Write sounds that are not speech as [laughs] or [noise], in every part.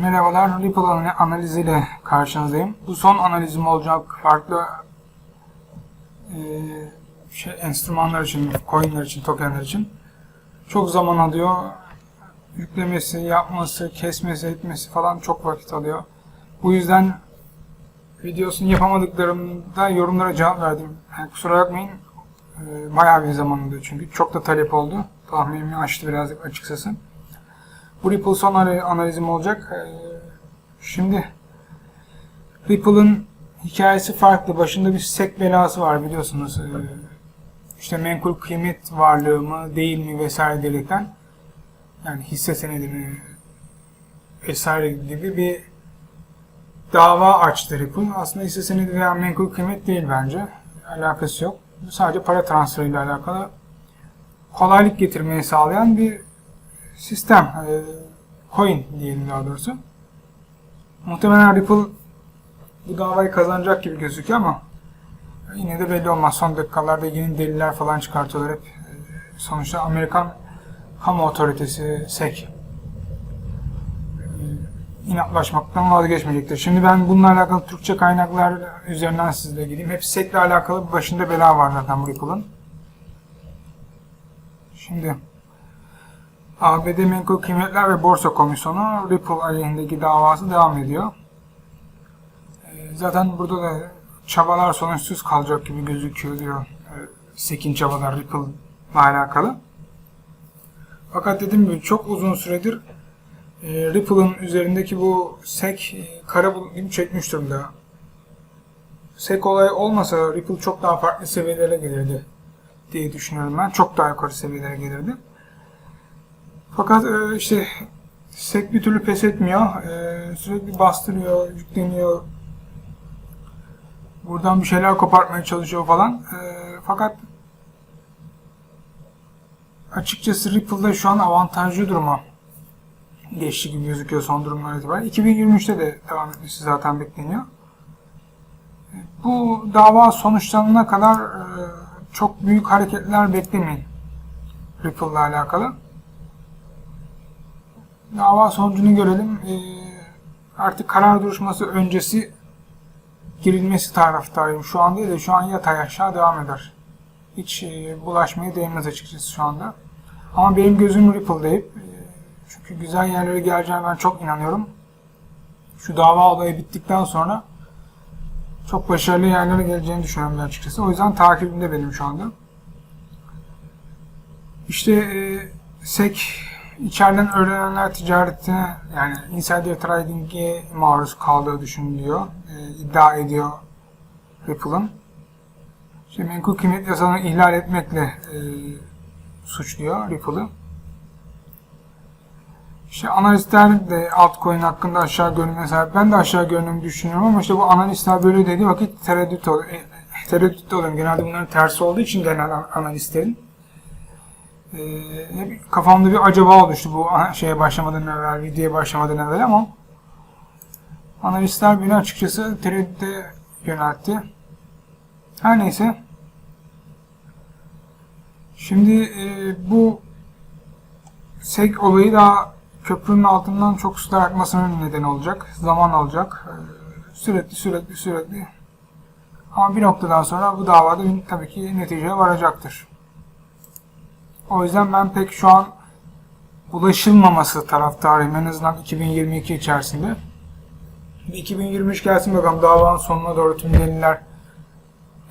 Merhabalar, Ripple anali- analiziyle karşınızdayım. Bu son analizim olacak farklı e, şey, enstrümanlar için, coinler için, tokenler için. Çok zaman alıyor. Yüklemesi, yapması, kesmesi, etmesi falan çok vakit alıyor. Bu yüzden videosunu yapamadıklarımda yorumlara cevap verdim. Yani kusura bakmayın. E, bayağı bir zaman alıyor çünkü. Çok da talep oldu. Tahminimi aştı birazcık açıkçası. Bu Ripple son ana- analizim olacak. Ee, Şimdi Ripple'ın hikayesi farklı. Başında bir SEC belası var biliyorsunuz. Ee, İşte menkul kıymet varlığı mı değil mi vesaire diyerekten yani hisse senedi mi vesaire gibi bir dava açtı Ripple. Aslında hisse senedi veya menkul kıymet değil bence. Alakası yok. Sadece para transferiyle alakalı kolaylık getirmeyi sağlayan bir sistem, e, coin diyelim daha doğrusu. Muhtemelen Ripple bu davayı kazanacak gibi gözüküyor ama yine de belli olmaz. Son dakikalarda yeni deliller falan çıkartıyorlar hep. E, Sonuçta Amerikan Kamu Otoritesi SEC e, inatlaşmaktan vazgeçmeyecektir. Şimdi ben bununla alakalı Türkçe kaynaklar üzerinden sizle gideyim. Hep SEC ile alakalı başında bela var zaten Ripple'ın. Şimdi ABD Menkul Kıymetler ve Borsa Komisyonu Ripple aleyhindeki davası devam ediyor. Ee, Zaten burada da çabalar sonuçsuz kalacak gibi gözüküyor diyor. Ee, Sekin çabalar Ripple'la alakalı. Fakat dediğim gibi çok uzun süredir e, Ripple'ın üzerindeki bu SEC e, kara bulut gibi çekmiş durumda. SEC olayı olmasa Ripple çok daha farklı seviyelere gelirdi diye düşünüyorum ben. Çok daha yukarı seviyelere gelirdi. Fakat e, işte SEC bir türlü pes etmiyor. E, sürekli bastırıyor, yükleniyor. Buradan bir şeyler kopartmaya çalışıyor falan. E, fakat açıkçası Ripple'da şu an avantajlı duruma geçti gibi gözüküyor son durumlar itibariyle. 2023'te de devam etmesi zaten bekleniyor. E, Bu dava sonuçlanana kadar e, çok büyük hareketler beklemeyin Ripple'la alakalı dava sonucunu görelim. Ee, artık karar duruşması öncesi girilmesi taraftarıyım. Şu an değil de şu an yatay aşağı devam eder. Hiç e, bulaşmaya değmez açıkçası şu anda. Ama benim gözüm Ripple'dayım. E, çünkü güzel yerlere geleceğine ben çok inanıyorum. Şu dava olayı bittikten sonra çok başarılı yerlere geleceğini düşünüyorum açıkçası. O yüzden takibimde benim şu anda. İşte e, SEC içeriden öğrenenler ticaretine yani insider trading'e maruz kaldığı düşünülüyor. E, iddia ediyor Ripple'ın. İşte menkul kıymet yasasını ihlal etmekle e, suçluyor Ripple'ı. İşte analistler de altcoin hakkında aşağı görünüme sahip. Ben de aşağı görünümü düşünüyorum ama işte bu analistler böyle dediği vakit tereddüt oluyor. E, tereddüt oluyorum. Genelde bunların tersi olduğu için genel analistlerin. Ee, hep kafamda bir acaba oluştu bu şeye başlamadan evvel, videoya başlamadan evvel ama analistler beni açıkçası tereddüte yöneltti. Her neyse. Şimdi e, bu SEC olayı daha köprünün altından çok sular akmasının nedeni olacak. Zaman alacak. E, sürekli sürekli sürekli. Ama bir noktadan sonra bu davada tabii ki neticeye varacaktır. O yüzden ben pek şu an ulaşılmaması taraftarıyım en azından 2022 içerisinde. Bir 2023 gelsin bakalım davanın sonuna doğru tüm deliller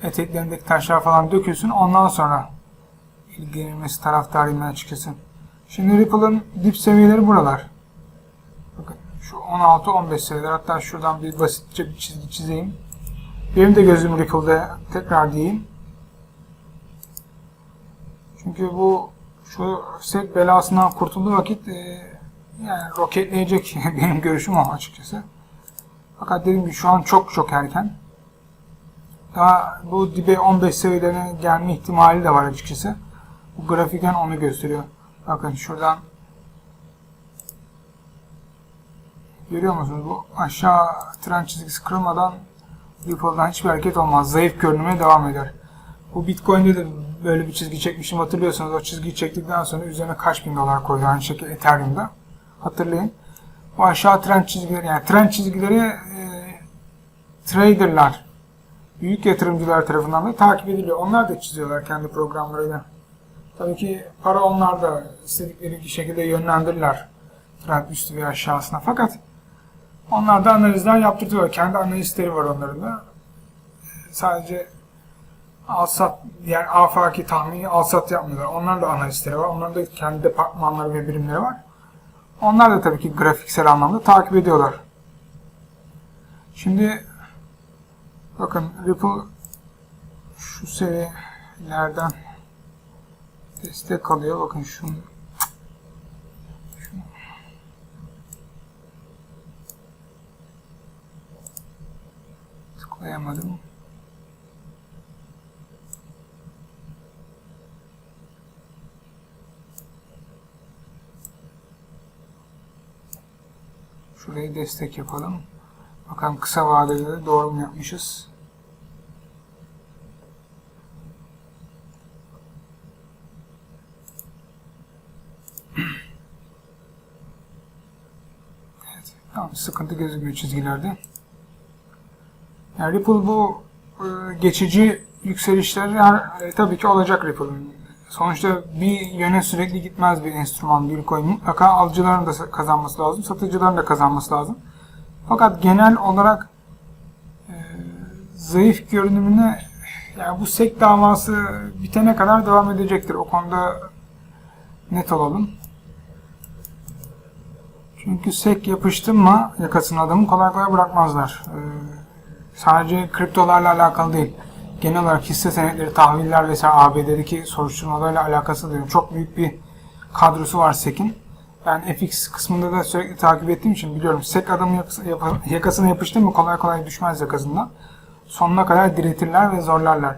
eteklerindeki taşlar falan dökülsün ondan sonra ilgilenilmesi taraftarıyım ben açıkçası. Şimdi Ripple'ın dip seviyeleri buralar. Bakın şu 16-15 seviyeler hatta şuradan bir basitçe bir çizgi çizeyim. Benim de gözüm Ripple'da tekrar diyeyim. Çünkü bu şu SEC belasından kurtulduğu vakit e, yani roketleyecek [laughs] benim görüşüm o açıkçası. Fakat dediğim gibi şu an çok çok erken. Daha bu dibe 15 seviyelerine gelme ihtimali de var açıkçası. Bu grafiken onu gösteriyor. Bakın şuradan görüyor musunuz? Bu aşağı tren çizgisi kırılmadan Ripple'dan hiçbir hareket olmaz. Zayıf görünmeye devam eder. Bu Bitcoin'de de böyle bir çizgi çekmişim hatırlıyorsanız o çizgiyi çektikten sonra üzerine kaç bin dolar koydu aynı şekilde Ethereum'da. Hatırlayın. Bu aşağı trend çizgileri yani trend çizgileri e, traderlar, büyük yatırımcılar tarafından da takip ediliyor. Onlar da çiziyorlar kendi programlarıyla. Tabii ki para onlar da istedikleri şekilde yönlendirirler trend üstü ve aşağısına. Fakat onlar da analizler yaptırıyorlar. Kendi analistleri var onların da. Sadece alsat yani afaki tahmini alsat yapmıyorlar. Onların da analistleri var. Onların da kendi departmanları ve birimleri var. Onlar da tabii ki grafiksel anlamda takip ediyorlar. Şimdi bakın Ripple şu seviyelerden destek alıyor. Bakın şu şunu. tıklayamadım. Şurayı destek yapalım. Bakalım kısa vadede de doğru mu yapmışız? Evet, tamam sıkıntı gözükmüyor çizgilerde. Yani Ripple bu e, geçici yükselişler e, tabii ki olacak Ripple'ın. Sonuçta bir yöne sürekli gitmez bir enstrüman, bir coin. Mutlaka alıcıların da kazanması lazım, satıcıların da kazanması lazım. Fakat genel olarak e, zayıf görünümüne yani bu SEC davası bitene kadar devam edecektir. O konuda net olalım. Çünkü SEC yapıştı mı yakasına adamı kolay kolay bırakmazlar. E, sadece kriptolarla alakalı değil. Genel olarak hisse senetleri, tahviller vesaire ABD'deki soruşturmalarla alakası değil. Çok büyük bir kadrosu var SEC'in. Ben FX kısmında da sürekli takip ettiğim için biliyorum. SEC adamın yakasına yapıştı mı kolay kolay düşmez yakasından. Sonuna kadar diretirler ve zorlarlar.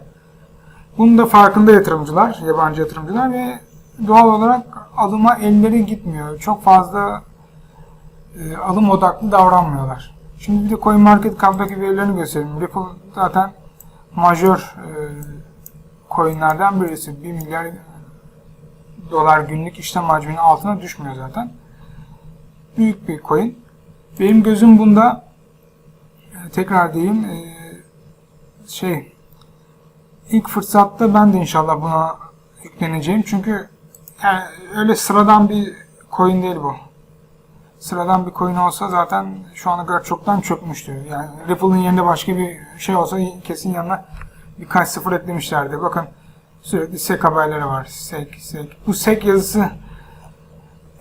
Bunun da farkında yatırımcılar, yabancı yatırımcılar ve doğal olarak alıma elleri gitmiyor. Çok fazla e, alım odaklı davranmıyorlar. Şimdi bir de CoinMarketCap'taki verilerini göstereyim. Ripple zaten majör e, coinlerden birisi. 1 milyar dolar günlük işlem hacminin altına düşmüyor zaten. Büyük bir coin. Benim gözüm bunda e, tekrar diyeyim e, şey ilk fırsatta ben de inşallah buna yükleneceğim. Çünkü yani öyle sıradan bir coin değil bu. Sıradan bir coin olsa zaten şu ana kadar çoktan çökmüştü. Yani Ripple'ın yerinde başka bir şey olsa kesin yanına birkaç sıfır eklemişlerdi. Bakın sürekli SEC haberleri var. SEC, SEC. Bu SEC yazısı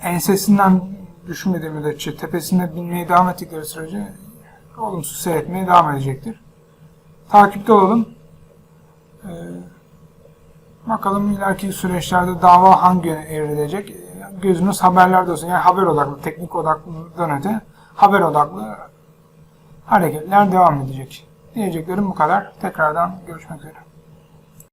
ensesinden düşmediği müddetçe tepesinde binmeye devam ettikleri sürece olumsuz seyretmeye devam edecektir. Takipte olalım. Ee, bakalım ileriki süreçlerde dava hangi yöne evrilecek. Gözünüz haberlerde olsun. Yani haber odaklı, teknik odaklıdan öte haber odaklı hareketler devam edecek. Diyeceklerim bu kadar. Tekrardan görüşmek üzere.